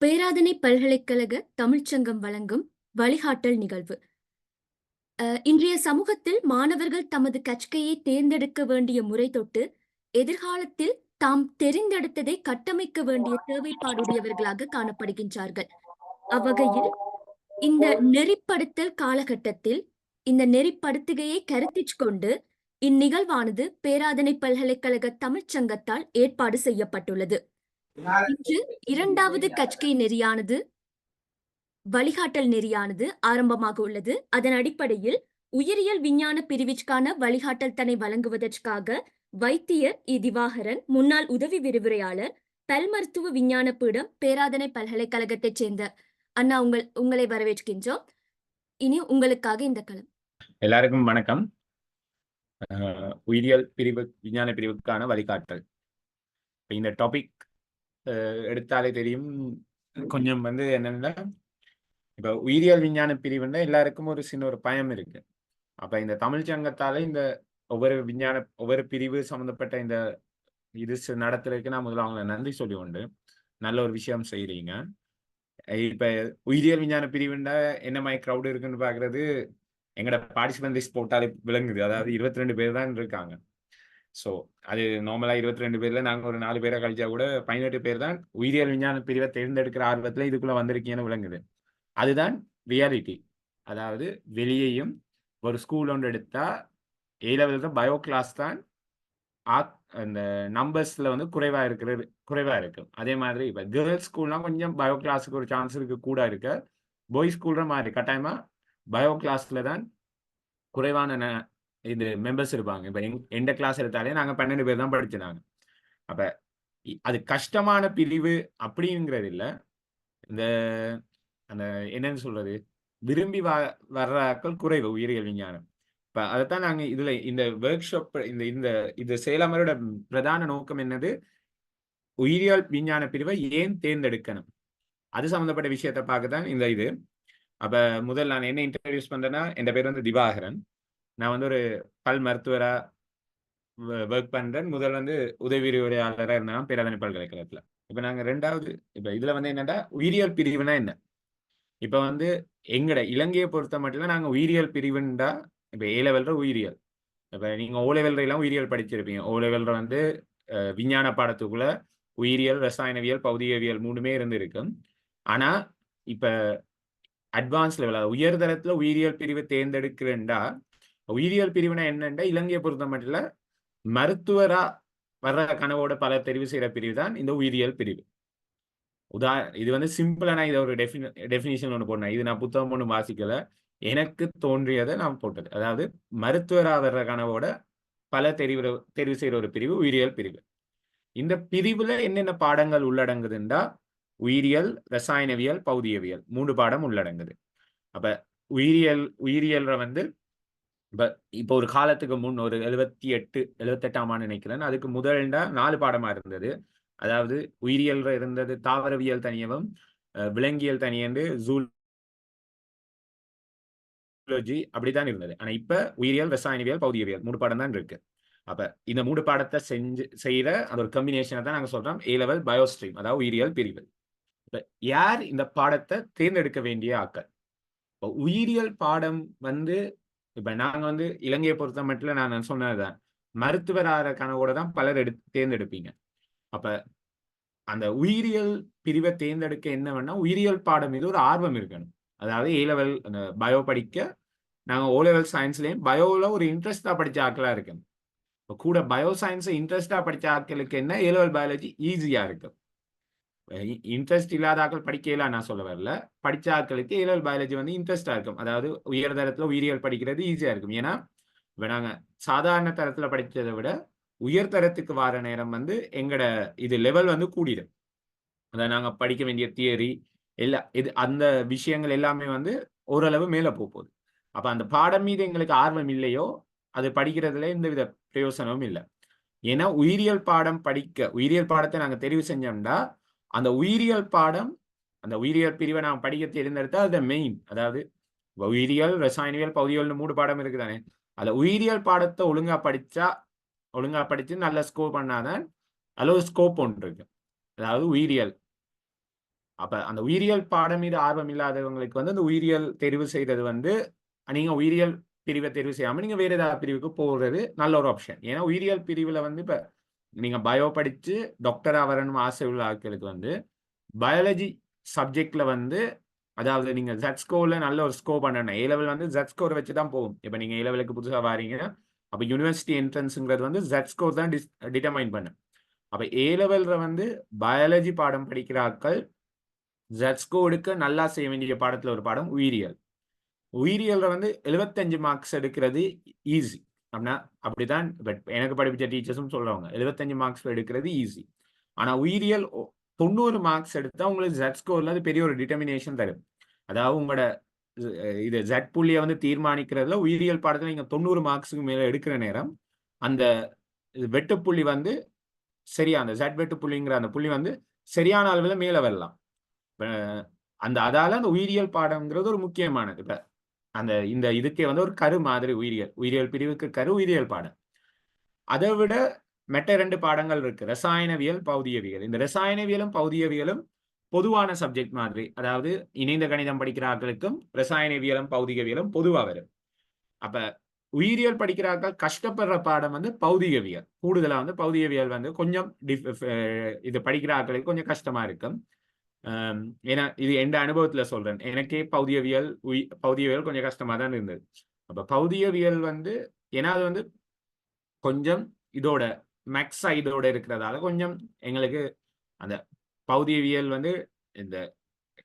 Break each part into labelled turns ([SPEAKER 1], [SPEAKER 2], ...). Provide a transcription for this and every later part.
[SPEAKER 1] பேராதனை பல்கலைக்கழக தமிழ்ச்சங்கம் வழங்கும் வழிகாட்டல் நிகழ்வு. அஹ், இன்றைய சமூகத்தில் மாணவர்கள் தமது கற்கையை தேர்ந்தெடுக்க வேண்டிய முறை தொட்டு எதிர்காலத்தில் தாம் தெரிந்தெடுத்ததை கட்டமைக்க வேண்டிய தேவைப்பாடுடையவர்களாக காணப்படுகின்றார்கள். அவ்வகையில் இந்த நெறிப்படுத்தல் காலகட்டத்தில் இந்த நெறிப்படுத்துகையை கருத்திச் கொண்டு இந்நிகழ்வானது பேராதனை பல்கலைக்கழக தமிழ்ச்சங்கத்தால் ஏற்பாடு செய்யப்பட்டுள்ளது. இன்று இரண்டாவது கற்கை நெறியானது வழிகாட்டல் நெறியானது ஆரம்பமாக உள்ளது. அதன் அடிப்படையில் உயிரியல் விஞ்ஞான பிரிவிற்கான வழிகாட்டல் தன்னை வழங்குவதற்காக வைத்தியர் இ. திவாகரன் முன்னாள் உதவி விரிவுரையாளர் பல் மருத்துவ விஞ்ஞான பீடம் பேராதனை பல்கலைக்கழகத்தைச் சேர்ந்த அண்ணா உங்கள் உங்களை வரவேற்கின்றோம். இனி உங்களுக்காக இந்த களம்.
[SPEAKER 2] எல்லாருக்கும் வணக்கம். உயிரியல் பிரிவு விஞ்ஞான பிரிவுக்கான வழிகாட்டல். இந்த டாபிக் எடுத்தாலே தெரியும். கொஞ்சம் வந்து என்னன்னா இப்ப உயிரியல் விஞ்ஞான பிரிவுன்னா எல்லாருக்கும் ஒரு சின்ன ஒரு பயம் இருக்கு. அப்ப இந்த தமிழ் சங்கத்தால இந்த ஒவ்வொரு விஞ்ஞான ஒவ்வொரு பிரிவு சம்பந்தப்பட்ட இந்த இது நடத்துறதுக்கு நான் முதல்ல அவங்களை நன்றி சொல்லி உண்டு. நல்ல ஒரு விஷயம் செய்றீங்க. இப்ப உயிரியல் விஞ்ஞான பிரிவுண்டா என்ன மாதிரி க்ரௌட் இருக்குன்னு பாக்குறது எங்கட பார்ட்டிசிபென்ட் லிஸ்ட் போட்டாலே விளங்குது. அதாவது இருபத்தி ரெண்டு பேர் தான் இருக்காங்க. ஸோ அது நார்மலாக இருபத்தி ரெண்டு பேரில் நாங்கள் ஒரு நாலு பேரை கழிச்சா கூட பதினெட்டு பேர் தான் உயிரியல் விஞ்ஞான பிரிவை தேர்ந்தெடுக்கிற ஆர்வத்தில் இதுக்குள்ளே வந்திருக்கீங்கன்னு விளங்குது. அதுதான் ரியாலிட்டி அதாவது வெளியேயும் ஒரு ஸ்கூல் ஒன்று எடுத்தால் ஏ லெவலில் பயோ கிளாஸ் தான் ஆக் அந்த நம்பர்ஸில் வந்து குறைவாக இருக்கிறது குறைவாக இருக்கும் அதே மாதிரி இப்போ கேர்ள்ஸ் ஸ்கூல்லாம் கொஞ்சம் பயோ கிளாஸுக்கு ஒரு சான்ஸ் இருக்கு கூட இருக்க. பாய்ஸ் ஸ்கூல்ற மாதிரி கட்டாயமாக பயோ கிளாஸில் தான் குறைவான ந- இது மெம்பர்ஸ் இருப்பாங்க. இப்போ எங் எந்த கிளாஸ் எடுத்தாலே நாங்க பன்னெண்டு பேர் தான் படிச்சுனாங்க அப்ப அது கஷ்டமான பிரிவு அப்படிங்கிறது இல்ல இந்த அந்த என்னன்னு சொல்றது? விரும்பி வ வர்றாக்கள் குறைவு உயிரியல் விஞ்ஞானம். இப்ப அதைத்தான் நாங்க இதுல இந்த ஒர்க் ஷாப் இந்த இந்த இது செயலாமரோட பிரதான நோக்கம் என்னது? உயிரியல் விஞ்ஞான பிரிவை ஏன் தேர்ந்தெடுக்கணும்? அது சம்பந்தப்பட்ட விஷயத்தை பார்க்க தான் இந்த இது. அப்ப முதல் நான் என்ன இன்ட்ரடியூஸ் பண்றேன்னா என் பேர் வந்து திவாகரன். நான் வந்து ஒரு பல் மருத்துவரா ஒர்க் பண்றேன். முதல் வந்து உதவி உரையாளராக இருந்தாலும் பேராதனை பல்கலைக்கழகத்துல. இப்ப நாங்க ரெண்டாவது இப்ப இதுல வந்து என்னன்னா உயிரியல் பிரிவுனா என்ன? இப்ப வந்து எங்கட இலங்கையை பொறுத்த மட்டும் நாங்க உயிரியல் பிரிவுண்டா இப்ப ஏ லெவல்ற உயிரியல். இப்ப நீங்க ஓ எல்லாம் உயிரியல் படிச்சிருப்பீங்க. ஓ வந்து விஞ்ஞான பாடத்துக்குள்ள உயிரியல் ரசாயனவியல் பௌதிகவியல் மூணுமே இருந்திருக்கும் ஆனா இப்ப அட்வான்ஸ் லெவல் உயர்தரத்துல உயிரியல் பிரிவு தேர்ந்தெடுக்கிறேன்டா உயிரியல் பிரிவுனா என்னென்னா? இலங்கையை பொறுத்த மட்டும் மருத்துவரா வர்ற கனவோட பல தெரிவு செய்யற பிரிவு தான் இந்த உயிரியல் பிரிவு. உதா இது வந்து சிம்பிளா நான் இதை ஒரு டெஃபினி டெஃபினிஷன் ஒன்று போடணும் இது நான் புத்தகம் ஒன்று வாசிக்கல. எனக்கு தோன்றியதை நான் போட்டது. அதாவது மருத்துவரா வர்ற கனவோட பல தெரிவு தெரிவு செய்யற ஒரு பிரிவு உயிரியல் பிரிவு. இந்த பிரிவுல என்னென்ன பாடங்கள் உள்ளடங்குதுண்டா? உயிரியல் ரசாயனவியல் பௌதியவியல் மூன்று பாடம் உள்ளடங்குது. அப்ப உயிரியல் உயிரியல்ல வந்து இப்ப இப்போ ஒரு காலத்துக்கு முன் ஒரு எழுபத்தி எட்டு எழுபத்தெட்டாம் ஆண்டு நினைக்கிறேன். அதுக்கு முதல்டா நாலு பாடமா இருந்தது. அதாவது உயிரியல் இருந்தது தாவரவியல் தனியவும் அஹ், விலங்கியல் தனியன்று ஜூலஜி அப்படித்தான் இருந்தது. ஆனா இப்ப உயிரியல் ரசாயனவியல் பௌதியவியல் மூணு பாடம் தான் இருக்கு. அப்ப இந்த மூணு பாடத்தை செஞ்சு செய்யற அந்த ஒரு கம்பினேஷனை தான் நாங்க சொல்றோம். ஏ லெவல் பயோஸ்ட்ரீம் அதாவது உயிரியல் பிரிவு. இப்ப யார் இந்த பாடத்தை தேர்ந்தெடுக்க வேண்டிய ஆக்கள் இப்போ உயிரியல் பாடம் வந்து இப்ப நாங்க வந்து இலங்கையை பொறுத்த மட்டும் நான் சொன்னதுதான் மருத்துவர் ஆகிற கனவோட தான் பலர் எடு தேர்ந்தெடுப்பீங்க. அப்ப அந்த உயிரியல் பிரிவை தேர்ந்தெடுக்க என்ன வேணா உயிரியல் பாடம் மீது ஒரு ஆர்வம் இருக்கணும். அதாவது ஏ லெவல் அந்த பயோ படிக்க நாங்க ஓ லெவல் சயின்ஸ்லயும் பயோவில் ஒரு இன்ட்ரெஸ்டா படிச்ச ஆட்களாக இருக்கணும். இப்போ கூட பயோ சயின்ஸை இன்ட்ரெஸ்டா படிச்ச ஆட்களுக்கு என்ன? ஏ லெவல் பயாலஜி ஈஸியா இருக்கும். இன்ட்ரெஸ்ட் இல்லாத ஆட்கள் படிக்கலாம் நான் சொல்ல வரல. படிச்ச ஆட்களுக்கு ஏழல் பயாலஜி வந்து இன்ட்ரெஸ்டா இருக்கும். அதாவது உயர் தரத்துல உயிரியல் படிக்கிறது ஈஸியா இருக்கும். ஏன்னா இப்ப நாங்க சாதாரண தரத்துல படிச்சதை விட உயர் தரத்துக்கு வர நேரம் வந்து எங்களோட இது லெவல் வந்து கூடிடும். அதாவது நாங்க படிக்க வேண்டிய தியரி எல்லா இது அந்த விஷயங்கள் எல்லாமே வந்து ஓரளவு மேல போக போகுது. அப்ப அந்த பாடம் மீது எங்களுக்கு ஆர்வம் இல்லையோ அது படிக்கிறதுல எந்த வித பிரயோசனமும் இல்லை. ஏன்னா உயிரியல் பாடம் படிக்க உயிரியல் பாடத்தை நாங்க தெரிவு செஞ்சோம்னா அந்த உயிரியல் பாடம் அந்த உயிரியல் பிரிவை நாம் படிக்க தேர்ந்தெடுத்தா அது மெயின் அதாவது உயிரியல் ரசாயனியல் பகுதியல்னு மூணு பாடம் இருக்குதானே? அந்த உயிரியல் பாடத்தை ஒழுங்கா படிச்சா ஒழுங்கா படிச்சு நல்ல ஸ்கோர் பண்ணாதான் அதில் ஒரு ஸ்கோப் ஒன்று இருக்கு. அதாவது உயிரியல். அப்ப அந்த உயிரியல் பாடம் மீது ஆர்வம் இல்லாதவங்களுக்கு வந்து அந்த உயிரியல் தெரிவு செய்தது வந்து நீங்க உயிரியல் பிரிவை தெரிவு செய்யாம நீங்க வேற ஏதாவது பிரிவுக்கு போறது நல்ல ஒரு ஆப்ஷன் ஏன்னா உயிரியல் பிரிவுல வந்து இப்ப நீங்கள் பயோ படித்து டாக்டர் வரணும் ஆசை உள்ள ஆட்களுக்கு வந்து பயாலஜி சப்ஜெக்டில் வந்து அதாவது நீங்கள் ஜட்ஸ்கோவில் நல்ல ஒரு ஸ்கோர் பண்ணணும் ஏ லெவல் வந்து ஜெட் ஸ்கோர் வச்சு தான் போகும். இப்போ நீங்கள் ஏ லெவலுக்கு புதுசாக வாரீங்க. அப்போ யூனிவர்சிட்டி என்ட்ரன்ஸுங்கிறது வந்து ஜட் ஸ்கோர் தான் டிஸ் டிட்டர்மைன் பண்ணும். அப்போ ஏ லெவலில் வந்து பயாலஜி பாடம் படிக்கிற ஆட்கள் ஜட் ஸ்கோருக்கு நல்லா செய்ய வேண்டிய பாடத்தில் ஒரு பாடம் உயிரியல். உயிரியலில் வந்து எழுபத்தஞ்சு மார்க்ஸ் எடுக்கிறது ஈஸி அப்படின்னா அப்படிதான் பட் எனக்கு படிப்பிச்ச டீச்சர்ஸும் சொல்றவங்க. எழுபத்தஞ்சு மார்க்ஸ் எடுக்கிறது ஈஸி ஆனா உயிரியல் தொண்ணூறு மார்க்ஸ் எடுத்தா உங்களுக்கு ஜெட் ஸ்கோர்ல அது பெரிய ஒரு டிட்டர்மினேஷன் தரும். அதாவது உங்களோட இது ஜெட் புள்ளியை வந்து தீர்மானிக்கிறதுல உயிரியல் பாடத்துல நீங்க தொண்ணூறு மார்க்ஸுக்கு மேல எடுக்கிற நேரம் அந்த வெட்டுப்புள்ளி வந்து சரியா அந்த ஜெட் வெட்டு புள்ளிங்கிற அந்த புள்ளி வந்து சரியான அளவில் மேல வரலாம். அந்த அதால அந்த உயிரியல் பாடம்ங்கிறது ஒரு முக்கியமானது. இப்ப அந்த இந்த இதுக்கே வந்து ஒரு கரு மாதிரி உயிரியல் உயிரியல் பிரிவுக்கு கரு உயிரியல் பாடம். அதை விட மெட்ட ரெண்டு பாடங்கள் இருக்கு. ரசாயனவியல் பௌதியவியல். இந்த ரசாயனவியலும் பௌதியவியலும் பொதுவான சப்ஜெக்ட் மாதிரி. அதாவது இணைந்த கணிதம் படிக்கிற ஆட்களுக்கும் ரசாயனவியலும் பௌதிகவியலும் பொதுவாக வரும். அப்ப உயிரியல் படிக்கிறார்கள் கஷ்டப்படுற பாடம் வந்து பௌதிகவியல். கூடுதலா வந்து பௌதிகவியல் வந்து கொஞ்சம் டிஃப்- இது படிக்கிற ஆட்களுக்கு கொஞ்சம் கஷ்டமா இருக்கும். ஏன்னா இது எந்த அனுபவத்துல சொல்றேன். எனக்கே பௌதியவியல் உய் பௌதியவியல் கொஞ்சம் கஷ்டமா தான் இருந்தது. அப்ப பௌதியவியல் வந்து ஏன்னா அது வந்து கொஞ்சம் இதோட மேக்ஸ் இதோட இருக்கிறதால கொஞ்சம் எங்களுக்கு அந்த பௌதியவியல் வந்து இந்த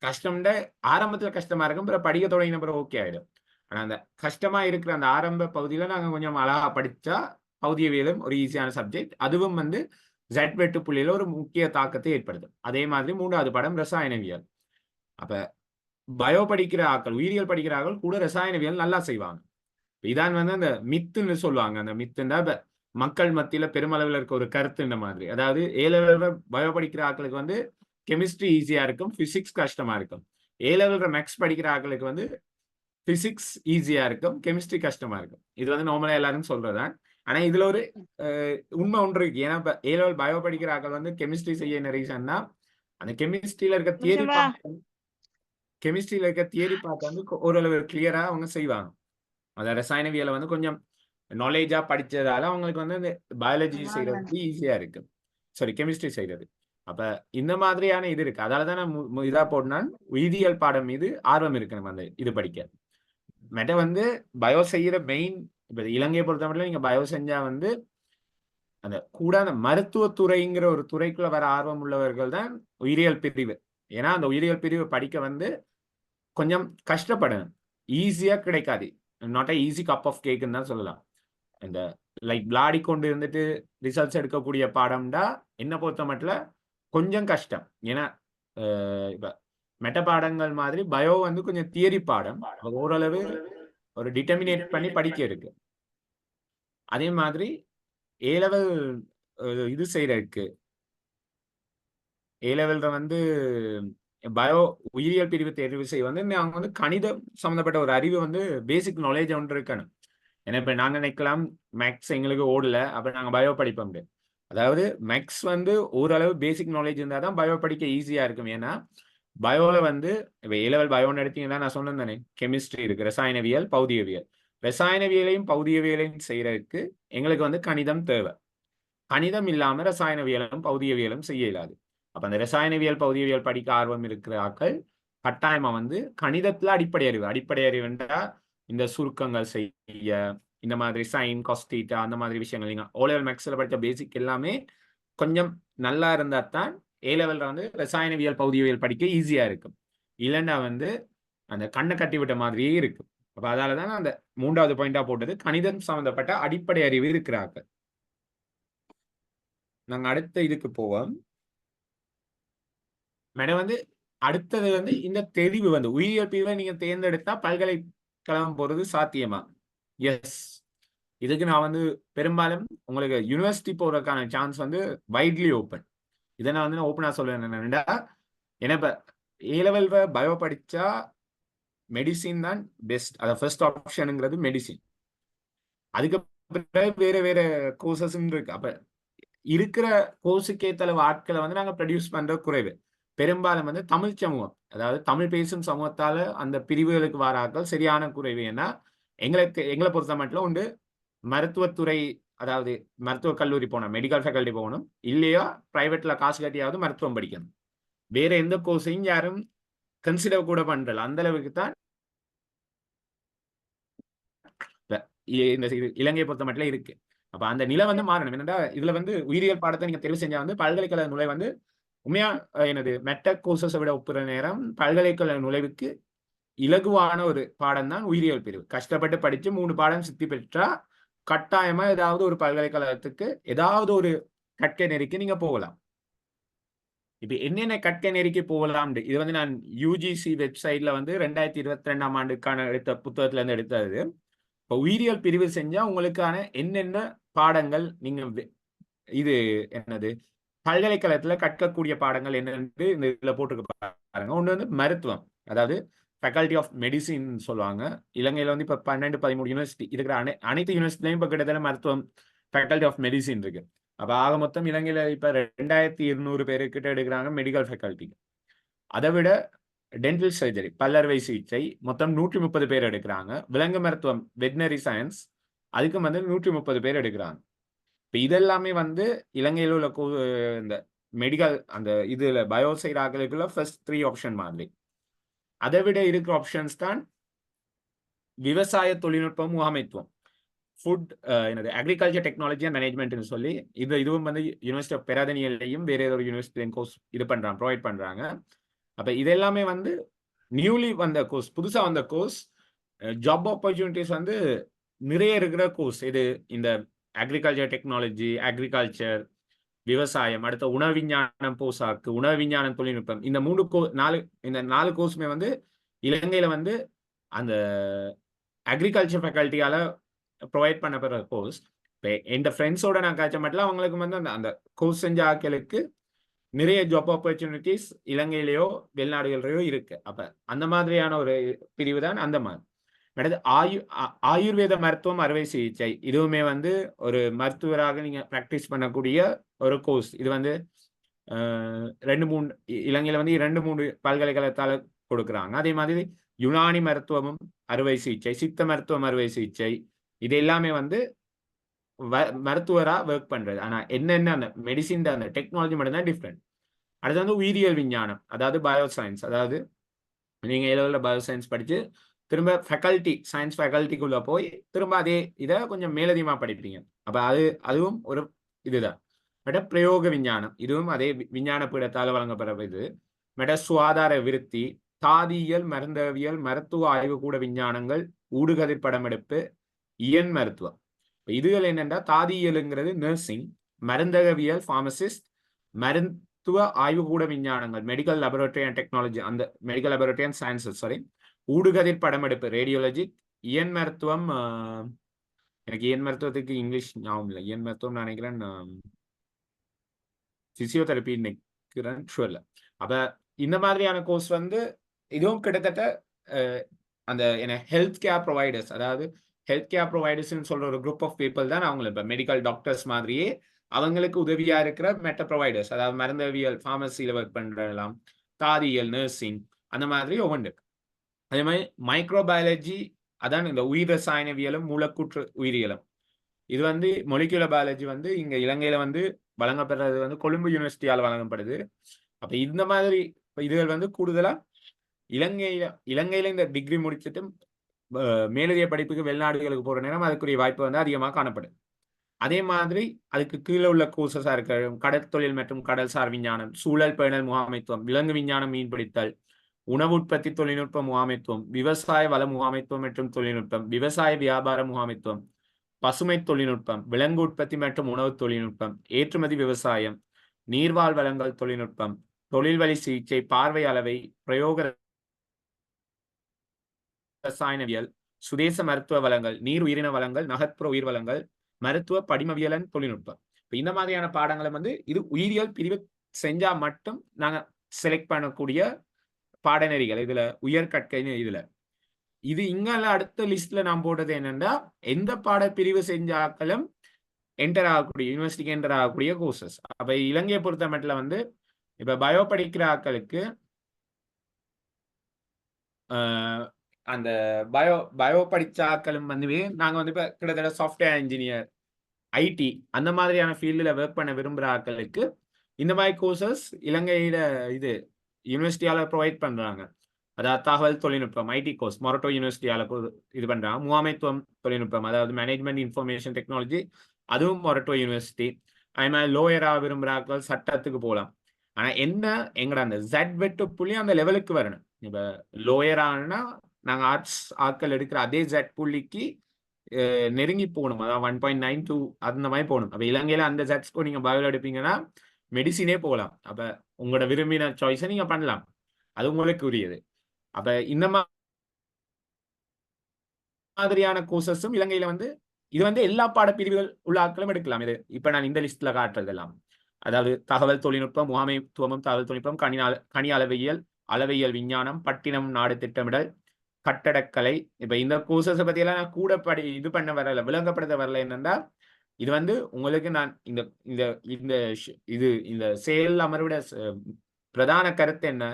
[SPEAKER 2] கஷ்டம்ட ஆரம்பத்துல கஷ்டமா இருக்கும் பிற படிக்க தொடங்கின பிறகு ஓகே ஆயிடும். ஆனா அந்த கஷ்டமா இருக்கிற அந்த ஆரம்ப பகுதியில நாங்க கொஞ்சம் அழகா படிச்சா பௌதியவியலும் ஒரு ஈஸியான சப்ஜெக்ட் அதுவும் வந்து ஜெட் வெட்டு புள்ளியில ஒரு முக்கிய தாக்கத்தை ஏற்படுத்தும். அதே மாதிரி மூன்றாவது படம் ரசாயனவியல். அப்ப பயோ படிக்கிற ஆட்கள் உயிரியல் படிக்கிற ஆட்கள் கூட ரசாயனவியல் நல்லா செய்வாங்க. இதான் வந்து அந்த மித்துன்னு சொல்லுவாங்க. அந்த மித்துன்னா மக்கள் மத்தியில பெருமளவில் இருக்க ஒரு கருத்துன்ற மாதிரி. அதாவது ஏ பயோ படிக்கிற ஆட்களுக்கு வந்து கெமிஸ்ட்ரி ஈஸியா இருக்கும் பிசிக்ஸ் கஷ்டமா இருக்கும். ஏ லெவல்ல மேக்ஸ் படிக்கிற ஆட்களுக்கு வந்து பிசிக்ஸ் ஈஸியா இருக்கும் கெமிஸ்ட்ரி கஷ்டமா இருக்கும். இது வந்து நார்மலா எல்லாரும் சொல்றதுதான். ஆனா இதுல ஒரு உண்மை ஒன்று இருக்கு. ஏன்னா ஏ லெவல் பயோ படிக்கிற ஆட்கள் வந்து கெமிஸ்ட்ரி செய்ய என்ன ரீசன்னா அந்த கெமிஸ்ட்ரியில இருக்க தியரி? கெமிஸ்ட்ரியில இருக்க தியரி பார்த்து வந்து ஓரளவு கிளியரா அவங்க செய்வாங்க. அந்த ரசாயனவியலை வந்து கொஞ்சம் நாலேஜா படிச்சதால அவங்களுக்கு வந்து இந்த பயாலஜி. செய்யறதுக்கு ஈஸியா இருக்கு. சாரி கெமிஸ்ட்ரி செய்யறது. அப்ப இந்த மாதிரியான இது இருக்கு. அதால தான் நான் இதா போட்டேன் உயிரியல் பாடம் மீது ஆர்வம் இருக்கு நம்ம அந்த இது படிக்க. மெட்ட வந்து பயோ செய்யற மெயின் இப்ப இலங்கையை பொறுத்த மட்டும் நீங்க பயோ செஞ்சா வந்து அந்த கூட அந்த மருத்துவத்துறைங்கிற ஒரு துறைக்குள்ள வர ஆர்வம் உள்ளவர்கள் தான் உயிரியல் பிரிவு. ஏன்னா அந்த உயிரியல் பிரிவு படிக்க வந்து கொஞ்சம் கஷ்டப்படணும். ஈஸியா கிடைக்காது. Not a easy cup of கேக்குன்னு தான் சொல்லலாம். இந்த லைக் விளாடி கொண்டு இருந்துட்டு ரிசல்ட்ஸ் எடுக்கக்கூடிய பாடம்டா என்ன பொறுத்த மட்டும் கொஞ்சம் கஷ்டம். ஏன்னா இப்போ இப்ப மெட்ட பாடங்கள் மாதிரி பயோ வந்து கொஞ்சம் தியரி பாடம். ஓரளவு ஒரு டிட்டர்மினேட் பண்ணி படிக்க இருக்கு. அதே மாதிரி ஏ லெவல் இது செய்யறதுக்கு ஏ லெவல்ல வந்து பயோ உயிரியல் பிரிவு தேர்வு செய்ய வந்து அவங்க வந்து கணிதம் சம்மந்தப்பட்ட ஒரு அறிவு வந்து பேசிக் நாலேஜ் ஒன்று இருக்கணும். ஏன்னா இப்போ நாங்கள் நினைக்கலாம் மேக்ஸ் எங்களுக்கு ஓடல அப்போ நாங்க பயோ படிப்போம் அதாவது மேக்ஸ் வந்து ஓரளவு பேசிக் நாலேஜ் இருந்தால் தான் பயோ படிக்க ஈஸியாக இருக்கும். ஏன்னா பயோவில் வந்து இப்போ ஏ லெவல் பயோன்னு எடுத்தீங்கன்னா நான் சொன்னேன் தானே கெமிஸ்ட்ரி இருக்கு ரசாயனவியல் பௌதியவியல் ரசாயனவியலையும் பௌதிகவியலையும் செய்யறதுக்கு எங்களுக்கு வந்து கணிதம் தேவை. கணிதம் இல்லாம ரசாயனவியலும் பௌதியவியலும் செய்ய இயலாது. அப்ப அந்த ரசாயனவியல் பௌதியவியல் படிக்க ஆர்வம் இருக்கிற ஆட்கள் கட்டாயமா வந்து கணிதத்துல அடிப்படை அறிவு. அடிப்படை அறிவுன்றா இந்த சுருக்கங்கள் செய்ய இந்த மாதிரி சைன் காஸ்டீட்டா அந்த மாதிரி விஷயங்கள். நீங்க ஓ லெவல் மேக்ஸ்ல படித்த பேசிக் எல்லாமே கொஞ்சம் நல்லா இருந்தா தான் ஏ லெவல்ல வந்து ரசாயனவியல் பௌதியவியல் படிக்க ஈஸியா இருக்கும். இல்லைன்னா வந்து அந்த கண்ணை கட்டி விட்ட மாதிரியே இருக்கும். அப்ப அதால தான் அந்த மூன்றாவது பாயிண்டா போட்டது. கணிதம் சம்பந்தப்பட்ட அடிப்படை அறிவு இருக்கிறார்கள். நாங்க அடுத்த இதுக்கு போவோம். மேடம் வந்து அடுத்தது வந்து இந்த தெரிவு வந்து உயிரியல் பிரிவை நீங்க தேர்ந்தெடுத்தா பல்கலைக்கழகம் போறது சாத்தியமா? எஸ் இதுக்கு நான் வந்து பெரும்பாலும் உங்களுக்கு யூனிவர்சிட்டி போறதுக்கான சான்ஸ் வந்து வைட்லி ஓப்பன் இதை நான் வந்து ஓப்பனா சொல்லுவேன் என்னன்னா ஏன்னா இப்ப ஏ லெவல் பயோ படிச்சா மெடிசின் தான் பெஸ்ட் அத ஃபர்ஸ்ட் ஆப்ஷனுங்கிறது மெடிசின் அதுக்கு வேற வேற கோர்சஸும் இருக்கு. அப்ப இருக்கிற கோர்ஸுக்கு ஏத்தளவு ஆட்களை வந்து நாங்க ப்ரொடியூஸ் பண்ற குறைவு. பெரும்பாலும் வந்து தமிழ் சமூகம் அதாவது தமிழ் பேசும் சமூகத்தால அந்த பிரிவுகளுக்கு வர ஆட்கள் சரியான குறைவு. ஏன்னா எங்களுக்கு எங்களை பொறுத்த மட்டும் உண்டு மருத்துவத்துறை அதாவது மருத்துவக் கல்லூரி போகணும் மெடிக்கல் ஃபேக்கல்ட்டி போகணும். இல்லையா பிரைவேட்ல காசு கட்டியாவது மருத்துவம் படிக்கணும். வேற எந்த கோர்ஸையும் யாரும் கன்சிடர் கூட பண்றல அந்த அளவுக்கு தான் இந்த இலங்கையை பொறுத்த மட்டும் இருக்கு. அப்ப அந்த நிலை வந்து மாறணும். என்னடா இதுல வந்து உயிரியல் பாடத்தை நீங்க தெரிவு செஞ்சா வந்து பல்கலைக்கழக நுழை வந்து உண்மையா எனது மெட்ட கோர்சஸை விட ஒப்புற நேரம் பல்கலைக்கழக நுழைவுக்கு இலகுவான ஒரு பாடம் தான் உயிரியல் பிரிவு. கஷ்டப்பட்டு படிச்சு மூணு பாடம் சித்தி பெற்றா கட்டாயமா ஏதாவது ஒரு பல்கலைக்கழகத்துக்கு ஏதாவது ஒரு கற்கை நெறிக்கு நீங்க போகலாம். இப்போ என்னென்ன கற்க நெறிக்கு போகலாம் இது வந்து நான் யூஜிசி வெப்சைட்ல வந்து ரெண்டாயிரத்தி இருபத்தி ரெண்டாம் ஆண்டுக்கான எடுத்த புத்தகத்துல இருந்து எடுத்தது. இப்போ உயிரியல் பிரிவு செஞ்சா உங்களுக்கான என்னென்ன பாடங்கள் நீங்க இது என்னது பல்கலைக்கழகத்துல கற்கக்கூடிய பாடங்கள் என்னன்னு இந்த இதுல போட்டிருக்க பாருங்க. ஒன்று வந்து மருத்துவம் அதாவது ஃபேக்கல்டி ஆஃப் மெடிசின் சொல்லுவாங்க. இலங்கையில வந்து இப்போ பன்னெண்டு பதிமூணு யூனிவர்சிட்டி இருக்கிற அனை அனைத்து யூனிவர்சிட்டிலையும் இப்போ கிட்டத்தட்ட மருத்துவம் ஃபேக்கல்டி ஆஃப் மெடிசின் இருக்கு. அப்ப ஆக மொத்தம் இலங்கையில இப்ப ரெண்டாயிரத்தி இருநூறு பேருக்கிட்ட எடுக்கிறாங்க மெடிக்கல் ஃபேக்கல்ட்டி அதை விட டென்டல் சர்ஜரி பல்லறுவை சிகிச்சை மொத்தம் நூற்றி முப்பது பேர் எடுக்கிறாங்க. விலங்கு மருத்துவம் வெட்னரி சயின்ஸ் அதுக்கு வந்து நூற்றி முப்பது பேர் எடுக்கிறாங்க. இப்போ இதெல்லாமே வந்து இலங்கையில் உள்ள இந்த மெடிக்கல் அந்த இதுல பயோசைட் ஆகலுக்குள்ள ஃபர்ஸ்ட் த்ரீ ஆப்ஷன் மாதிரி. அதை விட இருக்கிற ஆப்ஷன்ஸ் தான் விவசாய தொழில்நுட்பம் முகாமைத்துவம். ஃபுட் uh, என்னது அக்ரிகல்ச்சர் டெக்னாலஜி அண்ட் மேனேஜ்மெண்ட்னு சொல்லி இது இதுவும் வந்து யூனிவர்சிட்டி ஆஃப் பெராதனியிலையும் வேற ஏதோ யூனிவர்சிட்டிலையும் கோர்ஸ் இது பண்றாங்க ப்ரொவைட் பண்றாங்க. அப்ப இதெல்லாமே வந்து நியூலி வந்த கோர்ஸ் புதுசா வந்த கோர்ஸ் ஜாப் ஆப்பர்ச்சுனிட்டிஸ் வந்து நிறைய இருக்கிற கோர்ஸ் இது இந்த அக்ரிகல்ச்சர் டெக்னாலஜி அக்ரிகல்ச்சர் விவசாயம் அடுத்த உணவு விஞ்ஞானம் போசாக்கு உணவு விஞ்ஞானம் தொழில்நுட்பம். இந்த மூணு கோ நாலு இந்த நாலு கோர்ஸுமே வந்து இலங்கையில வந்து அந்த அக்ரிகல்ச்சர் ஃபேக்கல்ட்டியால ப்ரொவைட் பண்ணப்படுற கோர்ஸ் இப்போ எந்த ஃப்ரெண்ட்ஸோட நான் காய்ச்ச மட்டும் அவங்களுக்கு வந்து அந்த அந்த கோர்ஸ் செஞ்ச ஆட்களுக்கு நிறைய ஜாப் ஆப்பர்ச்சுனிட்டிஸ் இலங்கையிலேயோ வெளிநாடுகளிலேயோ இருக்கு. அப்போ அந்த மாதிரியான ஒரு பிரிவு தான் அந்த மாதிரி. அடுத்து ஆயு ஆயுர்வேத மருத்துவம் அறுவை சிகிச்சை. இதுவுமே வந்து ஒரு மருத்துவராக நீங்கள் ப்ராக்டிஸ் பண்ணக்கூடிய ஒரு கோர்ஸ் இது வந்து ரெண்டு மூணு இலங்கையில் வந்து இரண்டு மூணு பல்கலைக்கழகத்தால் கொடுக்குறாங்க. அதே மாதிரி யுனானி மருத்துவமும் அறுவை சிகிச்சை சித்த மருத்துவம் அறுவை சிகிச்சை இது எல்லாமே வந்து மருத்துவரா ஒர்க் பண்றது. ஆனா என்னென்ன அந்த மெடிசின் அந்த டெக்னாலஜி மட்டும்தான் டிஃப்ரெண்ட் அடுத்து வந்து உயிரியல் விஞ்ஞானம் அதாவது பயோ சயின்ஸ் அதாவது நீங்க ஏழு பயோ சயின்ஸ் படிச்சு திரும்ப ஃபேக்கல்ட்டி சயின்ஸ் ஃபேக்கல்ட்டிக்குள்ள போய் திரும்ப அதே இதை கொஞ்சம் மேலதிகமாக படிப்பீங்க. அப்போ அது அதுவும் ஒரு இதுதான். மெட பிரயோக விஞ்ஞானம் இதுவும் அதே விஞ்ஞான பீடத்தால் வழங்கப்படுற இது. மெட சுகாதார விருத்தி தாதியியல் மருந்தவியல் மருத்துவ ஆய்வுக்கூட விஞ்ஞானங்கள் ஊடுகதிர் படமெடுப்பு இயன் மருத்துவம். இதுகள் என்னென்னா தாதியியலுங்கிறது நர்சிங் மருந்தகவியல் ஃபார்மசிஸ்ட் மருத்துவ ஆய்வுகூட விஞ்ஞானங்கள் மெடிக்கல் லெபரட்டரி அண்ட் டெக்னாலஜி அந்த medical laboratory and sciences sorry ஊடுகதிர் படமெடுப்பு ரேடியோலஜி இயன் மருத்துவம் எனக்கு இயன் மருத்துவத்துக்கு இங்கிலீஷ் ஞாபகம் இல்லை. இயன் மருத்துவம் நான் நினைக்கிறேன் பிசியோதெரப்பி நினைக்கிறேன் ஷுவர்ல அப்ப இந்த மாதிரியான கோர்ஸ் வந்து இதுவும் கிட்டத்தட்ட அந்த என்ன ஹெல்த் கேர் ப்ரொவைடர்ஸ் அதாவது ஹெல்த் கேர் ப்ரொவைடர்ஸ்ன்னு சொல்ற ஒரு குரூப் ஆஃப் பீப்புள் தான் அவங்கள இப்போ மெடிக்கல் டாக்டர்ஸ் மாதிரியே அவங்களுக்கு உதவியா இருக்கிற மெட்ட ப்ரொவைடர்ஸ் அதாவது மருந்தவியல் ஃபார்மசியில் ஒர்க் பண்றலாம் தாதியல் நர்சிங் அந்த மாதிரி ஒவ்வொன்று அதே மாதிரி மைக்ரோபயாலஜி அதான் இந்த உயிர் ரசாயனவியலும் மூலக்கூற்று உயிரியலும். இது வந்து மொலிகுலர் பயாலஜி வந்து இங்க இலங்கையில வந்து வழங்கப்படுறது வந்து கொழும்பு யூனிவர்சிட்டியால் வழங்கப்படுது. அப்ப இந்த மாதிரி இதுகள் வந்து கூடுதலா இலங்கையில இலங்கையில இந்த டிகிரி முடிச்சுட்டு மேலதிக படிப்புக்கு வெளிநாடுகளுக்கு போற நேரம் அதுக்குரிய வாய்ப்பு வந்து அதிகமாக காணப்படுது அதே மாதிரி அதுக்கு கீழே உள்ள கோர்சஸாக இருக்கிற கடல் தொழில் மற்றும் கடல் சார் விஞ்ஞானம் சூழல் பேணல் முகாமைத்துவம் விலங்கு விஞ்ஞானம் மீன்பிடித்தல் உணவு உற்பத்தி தொழில்நுட்ப முகாமைத்துவம் விவசாய வள முகாமைத்துவம் மற்றும் தொழில்நுட்பம் விவசாய வியாபார முகாமைத்துவம் பசுமை தொழில்நுட்பம் விலங்கு உற்பத்தி மற்றும் உணவு தொழில்நுட்பம் ஏற்றுமதி விவசாயம் நீர்வாழ் வளங்கள் தொழில்நுட்பம் தொழில்வழி சிகிச்சை பார்வை அளவை பிரயோக ரசாயனவியல் சுதேச மருத்துவ வளங்கள் நீர் உயிரின வளங்கள் நகர்ப்புற உயிர் வளங்கள் மருத்துவ படிமவியலன் தொழில்நுட்பம். இப்ப இந்த மாதிரியான பாடங்களை வந்து இது உயிரியல் பிரிவு செஞ்சா மட்டும் நாங்க செலக்ட் பண்ணக்கூடிய பாடநெறிகள் இதுல உயர்கற்கைன்னு இதுல. இது இங்கால அடுத்த லிஸ்ட்ல நான் போடுறது என்னன்னா எந்த பாடப்பிரிவு செஞ்சாக்களும் என்டர் ஆகக்கூடிய யூனிவர்சிட்டிக்கு என்டர் ஆகக்கூடிய கோர்சஸ் அப்ப இலங்கையை பொறுத்த மட்டும் வந்து இப்ப பயோ படிக்கிற ஆக்களுக்கு அந்த பயோ பயோ படிச்ச வந்து நாங்க வந்து இப்ப கிட்டத்தட்ட சாஃப்ட்வேர் இன்ஜினியர் ஐடி அந்த மாதிரியான ஃபீல்டில் ஒர்க் பண்ண விரும்புகிற ஆக்களுக்கு இந்த மாதிரி கோர்சஸ் இலங்கையில இது யூனிவர்சிட்டியால ப்ரொவைட் பண்றாங்க. அதாவது தகவல் தொழில்நுட்பம் ஐடி கோர்ஸ் மொரட்டோ யூனிவர்சிட்டியால இது பண்றாங்க. முகாமைத்துவம் தொழில்நுட்பம் அதாவது மேனேஜ்மெண்ட் இன்ஃபர்மேஷன் டெக்னாலஜி அதுவும் மொரட்டோ யூனிவர்சிட்டி அதே மாதிரி லோயரா விரும்புகிற ஆக்கள் சட்டத்துக்கு போகலாம் ஆனா என்ன எங்கட அந்த ஜெட் வெட்டு புள்ளி அந்த லெவலுக்கு வரணும். இப்ப லோயரானா நாங்கள் ஆர்ட்ஸ் ஆட்கள் எடுக்கிற அதே ஜெட் புள்ளிக்கு நெருங்கி போகணும். அதான் ஒன் பாயிண்ட் நைன் டூ அந்த மாதிரி போகணும். அப்போ இலங்கையில் அந்த ஜெட்ஸ்க்கு நீங்கள் பயோல எடுப்பீங்கன்னா மெடிசினே போகலாம். அப்போ உங்களோட விரும்பின சாய்ஸை நீங்கள் பண்ணலாம். அது உங்களுக்கு உரியது. அப்போ இந்த மாதிரியான கோர்சஸும் இலங்கையில் வந்து இது வந்து எல்லா பாடப்பிரிவுகள் உள்ள ஆட்களும் எடுக்கலாம். இது இப்போ நான் இந்த லிஸ்ட்டில் காட்டுறதெல்லாம். அதாவது தகவல் தொழில்நுட்பம் முகாமைத்துவமும் தகவல் தொழில்நுட்பம் கணி கனி அளவியல் அளவியல் விஞ்ஞானம் பட்டினம் நாடு திட்டமிடல் கட்டடக்கலை. இப்ப இந்த கோர்சஸை பத்தி எல்லாம் நான் கூட படி இது பண்ண வரல விளங்கப்படுத்த வரல என்னன்னா இது வந்து உங்களுக்கு நான் இந்த இந்த இந்த இது இந்த செயல் அமர்விட பிரதான கருத்து என்ன?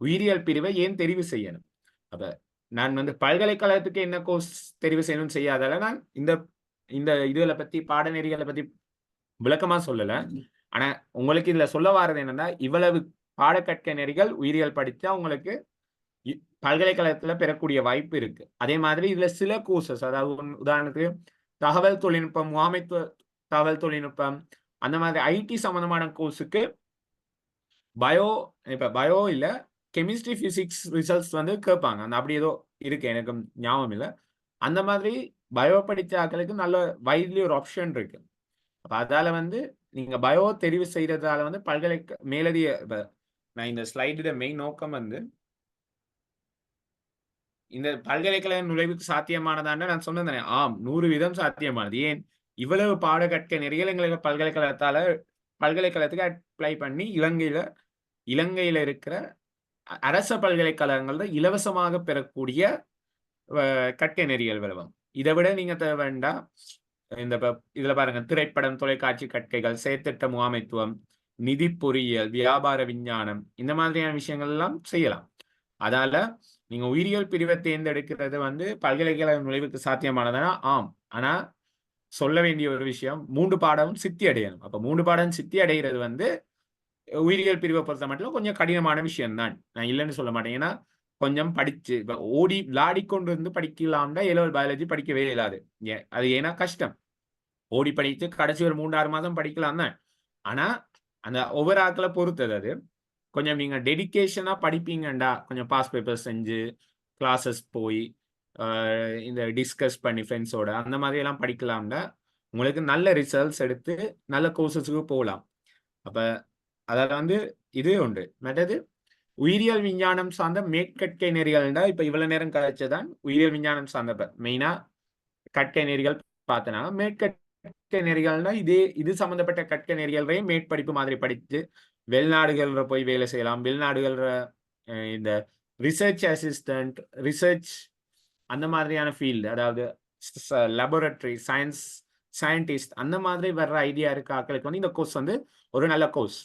[SPEAKER 2] உயிரியல் பிரிவை ஏன் தெரிவு செய்யணும்? அப்ப நான் வந்து பல்கலைக்கழகத்துக்கு என்ன கோர்ஸ் தெரிவு செய்யணும் செய்யாதால நான் இந்த இந்த இதுகளை பத்தி பாடநெறிகளை பத்தி விளக்கமா சொல்லல. ஆனா உங்களுக்கு இதுல சொல்ல வாரது என்னன்னா இவ்வளவு பாடக்கற்க நெறிகள் உயிரியல் படித்து உங்களுக்கு பல்கலைக்கழகத்துல பெறக்கூடிய வாய்ப்பு இருக்கு. அதே மாதிரி இதுல சில கோர்சஸ் அதாவது உதாரணத்துக்கு தகவல் தொழில்நுட்பம் முகாமைத்துவ தகவல் தொழில்நுட்பம் அந்த மாதிரி ஐடி சம்பந்தமான கோர்ஸுக்கு பயோ இப்ப பயோ இல்ல கெமிஸ்ட்ரி பிசிக்ஸ் ரிசல்ட்ஸ் வந்து கேட்பாங்க அந்த அப்படி ஏதோ இருக்கு எனக்கு ஞாபகம் இல்லை. அந்த மாதிரி பயோ படித்த ஆட்களுக்கு நல்ல வைட்லி ஒரு ஆப்ஷன் இருக்கு. அப்போ அதால வந்து நீங்க பயோ தெரிவு செய்யறதால வந்து பல்கலைக்க மேலதிக நான் இந்த ஸ்லைடோட மெயின் நோக்கம் வந்து இந்த பல்கலைக்கழக நுழைவுக்கு சாத்தியமானதான்னு நான் சொன்னேன் ஆம் நூறு வீதம் சாத்தியமானது. ஏன்? இவ்வளவு பாடக்கற்க நெறிகள் எங்களுக்கு பல்கலைக்கழகத்தால பல்கலைக்கழகத்துக்கு அப்ளை பண்ணி இலங்கையில இலங்கையில இருக்கிற அ- அரச பல்கலைக்கழகங்கள்ல இலவசமாக பெறக்கூடிய அஹ், கற்கை நெறிகள் விளவம் இதை விட நீங்க தேவை வேண்டாம் இந்த இதுல பாருங்க திரைப்படம் தொலைக்காட்சி கற்கைகள் செயற்திட்ட முகாமைத்துவம் நிதி பொறியியல் வியாபார விஞ்ஞானம் இந்த மாதிரியான விஷயங்கள் எல்லாம் செய்யலாம். அதால நீங்க உயிரியல் பிரிவை தேர்ந்தெடுக்கிறது வந்து பல்கலைக்கழக நுழைவுக்கு சாத்தியமானதுன்னா ஆம். ஆனா சொல்ல வேண்டிய ஒரு விஷயம் மூன்று பாடமும் சித்தி அடையணும். அப்ப மூன்று பாடம் சித்தி அடைகிறது வந்து உயிரியல் பிரிவை பொறுத்த மட்டும் கொஞ்சம் கடினமான விஷயம்தான். நான் இல்லைன்னு சொல்ல மாட்டேன். ஏன்னா கொஞ்சம் படிச்சு இப்போ ஓடி விளாடிக்கொண்டு கொண்டு இருந்து படிக்கலாம்னா ஏலவல் பயாலஜி படிக்கவே இல்லாது அது ஏன்னா கஷ்டம். ஓடி படித்து கடைசி ஒரு மூணாறு மாதம் படிக்கலாம் தான் ஆனா அந்த ஒவ்வொரு ஆக்களை பொறுத்தது அது. கொஞ்சம் நீங்க டெடிக்கேஷனாக படிப்பீங்கண்டா. கொஞ்சம் பாஸ் பேப்பர் செஞ்சு கிளாஸஸ் போய் ஆஹ் இந்த டிஸ்கஸ் பண்ணி ஃப்ரெண்ட்ஸோட அந்த மாதிரி எல்லாம் படிக்கலாம்னா உங்களுக்கு நல்ல ரிசல்ட்ஸ் எடுத்து நல்ல கோர்சஸுக்கு போகலாம் அப்ப அதில் வந்து இது உண்டு. மற்றது உயிரியல் விஞ்ஞானம் சார்ந்த மேற்கற்கை நெறிகள்னா இப்போ இவ்வளவு நேரம் கழிச்சதான் உயிரியல் விஞ்ஞானம் சார்ந்த மெயினா கற்கை நெறிகள் பார்த்தனா. மேற்கற்கை நெறிகள்னா இதே இது சம்மந்தப்பட்ட கற்கை நெறிகளையும் மேற்படிப்பு மாதிரி படித்து வெளிநாடுகள்ல போய் வேலை செய்யலாம். வெளிநாடுகள்ல இந்த ரிசர்ச் அசிஸ்டன்ட் ரிசர்ச் அந்த மாதிரியான ஃபீல்டு அதாவது லெபரட்டரி சயின்ஸ் சயின்டிஸ்ட் அந்த மாதிரி வர்ற ஐடியா இருக்க ஆக்களுக்கு வந்து இந்த கோர்ஸ் வந்து ஒரு நல்ல கோர்ஸ்